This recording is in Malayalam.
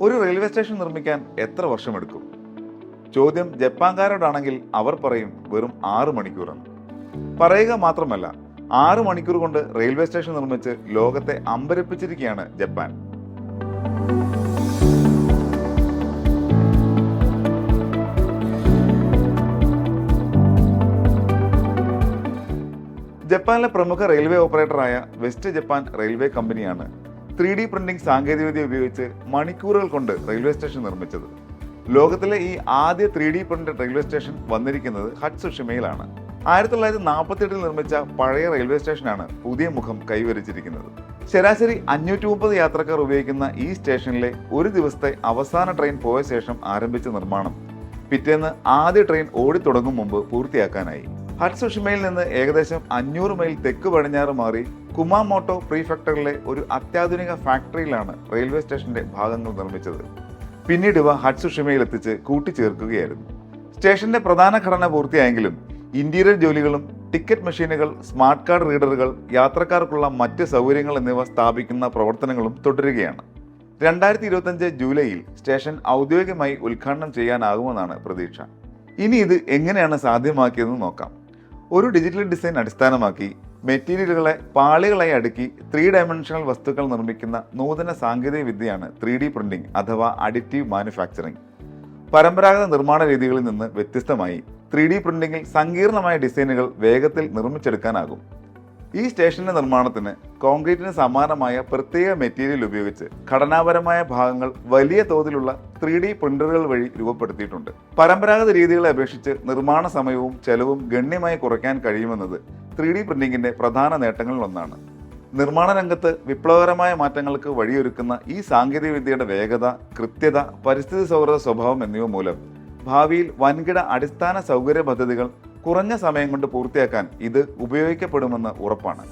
ഒരു റെയിൽവേ സ്റ്റേഷൻ നിർമ്മിക്കാൻ എത്ര വർഷമെടുക്കും? ചോദ്യം ജപ്പാൻകാരോടാണെങ്കിൽ അവർ പറയും വെറും ആറ് മണിക്കൂറെന്ന്. പറയുക മാത്രമല്ല ആറ് മണിക്കൂർ കൊണ്ട് റെയിൽവേ സ്റ്റേഷൻ നിർമ്മിച്ച് ലോകത്തെ അമ്പരപ്പിച്ചിരിക്കുകയാണ് ജപ്പാൻ. ജപ്പാനിലെ പ്രമുഖ റെയിൽവേ ഓപ്പറേറ്ററായ വെസ്റ്റ് ജപ്പാൻ റെയിൽവേ കമ്പനിയാണ് ത്രീ ഡി പ്രിന്റിംഗ് സാങ്കേതികവിദ്യ ഉപയോഗിച്ച് മണിക്കൂറുകൾ കൊണ്ട് റെയിൽവേ സ്റ്റേഷൻ നിർമ്മിച്ചത്. ലോകത്തിലെ ഈ ആദ്യ three D printed railway station വന്നിരിക്കുന്നത് ഹട്സുഷിമയിലാണ് ആയിരത്തി തൊള്ളായിരത്തി നാൽപ്പത്തി എട്ടിൽ നിർമ്മിച്ച പഴയ റെയിൽവേ സ്റ്റേഷനാണ് പുതിയ മുഖം കൈവരിച്ചിരിക്കുന്നത്. ശരാശരി അഞ്ഞൂറ്റി മുപ്പത് യാത്രക്കാർ ഉപയോഗിക്കുന്ന ഈ സ്റ്റേഷനിലെ ഒരു ദിവസത്തെ അവസാന ട്രെയിൻ പോയ ശേഷം ആരംഭിച്ച നിർമ്മാണം പിറ്റേന്ന് ആദ്യ ട്രെയിൻ ഓടിത്തുടങ്ങും മുമ്പ് പൂർത്തിയാക്കാനായി. ഹട്സുഷിമയിൽ നിന്ന് ഏകദേശം അഞ്ഞൂറ് മൈൽ തെക്ക് പടിഞ്ഞാറ് മാറി കുമാമോട്ടോ പ്രീഫെക്ടറിലെ ഒരു അത്യാധുനിക ഫാക്ടറിയിലാണ് റെയിൽവേ സ്റ്റേഷന്റെ ഭാഗങ്ങൾ നിർമ്മിച്ചത്. പിന്നീട് ഇവ ഹട്സുഷിമയിൽ എത്തിച്ച് കൂട്ടിച്ചേർക്കുകയായിരുന്നു. സ്റ്റേഷന്റെ പ്രധാന ഘടന പൂർത്തിയായെങ്കിലും ഇന്റീരിയർ ജോലികളും ടിക്കറ്റ് മെഷീനുകൾ സ്മാർട്ട് കാർഡ് റീഡറുകൾ യാത്രക്കാർക്കുള്ള മറ്റ് സൗകര്യങ്ങൾ എന്നിവ സ്ഥാപിക്കുന്ന പ്രവർത്തനങ്ങളും തുടരുകയാണ്. രണ്ടായിരത്തി ഇരുപത്തഞ്ച് ജൂലൈയിൽ സ്റ്റേഷൻ ഔദ്യോഗികമായി ഉദ്ഘാടനം ചെയ്യാനാകുമെന്നാണ് പ്രതീക്ഷ. ഇനി ഇത് എങ്ങനെയാണ് സാധ്യമാക്കിയതെന്ന് നോക്കാം. ഒരു ഡിജിറ്റൽ ഡിസൈൻ അടിസ്ഥാനമാക്കി മെറ്റീരിയലുകളെ പാളികളായി അടുക്കി ത്രീ ഡയമെൻഷണൽ വസ്തുക്കൾ നിർമ്മിക്കുന്ന നൂതന സാങ്കേതിക വിദ്യയാണ് ത്രീ ഡി പ്രിന്റിംഗ് അഥവാ അഡിറ്റീവ് മാനുഫാക്ചറിംഗ്. പരമ്പരാഗത നിർമ്മാണ രീതികളിൽ നിന്ന് വ്യത്യസ്തമായി ത്രീ ഡി പ്രിന്റിംഗിൽ സങ്കീർണമായ ഡിസൈനുകൾ വേഗത്തിൽ നിർമ്മിച്ചെടുക്കാനാകും. ഈ സ്റ്റേഷന്റെ നിർമ്മാണത്തിന് കോൺക്രീറ്റിന് സമാനമായ പ്രത്യേക മെറ്റീരിയൽ ഉപയോഗിച്ച് ഘടനാപരമായ ഭാഗങ്ങൾ വലിയ തോതിലുള്ള ത്രീ ഡി പ്രിന്ററുകൾ വഴി രൂപപ്പെടുത്തിയിട്ടുണ്ട്. പരമ്പരാഗത രീതികളെ അപേക്ഷിച്ച് നിർമ്മാണ സമയവും ചെലവും ഗണ്യമായി കുറയ്ക്കാൻ കഴിയുമെന്നത് ത്രീ ഡി പ്രിന്റിംഗിന്റെ പ്രധാന നേട്ടങ്ങളിൽ ഒന്നാണ് നിർമ്മാണ രംഗത്ത് വിപ്ലവകരമായ മാറ്റങ്ങൾക്ക് വഴിയൊരുക്കുന്ന ഈ സാങ്കേതികവിദ്യയുടെ വേഗത കൃത്യത പരിസ്ഥിതി സൗഹൃദ സ്വഭാവം എന്നിവ മൂലം ഭാവിയിൽ വൻകിട അടിസ്ഥാന സൗകര്യ പദ്ധതികൾ കുറഞ്ഞ സമയം കൊണ്ട് പൂർത്തിയാക്കാൻ ഇത് ഉപയോഗിക്കപ്പെടുമെന്ന് ഉറപ്പാണ്.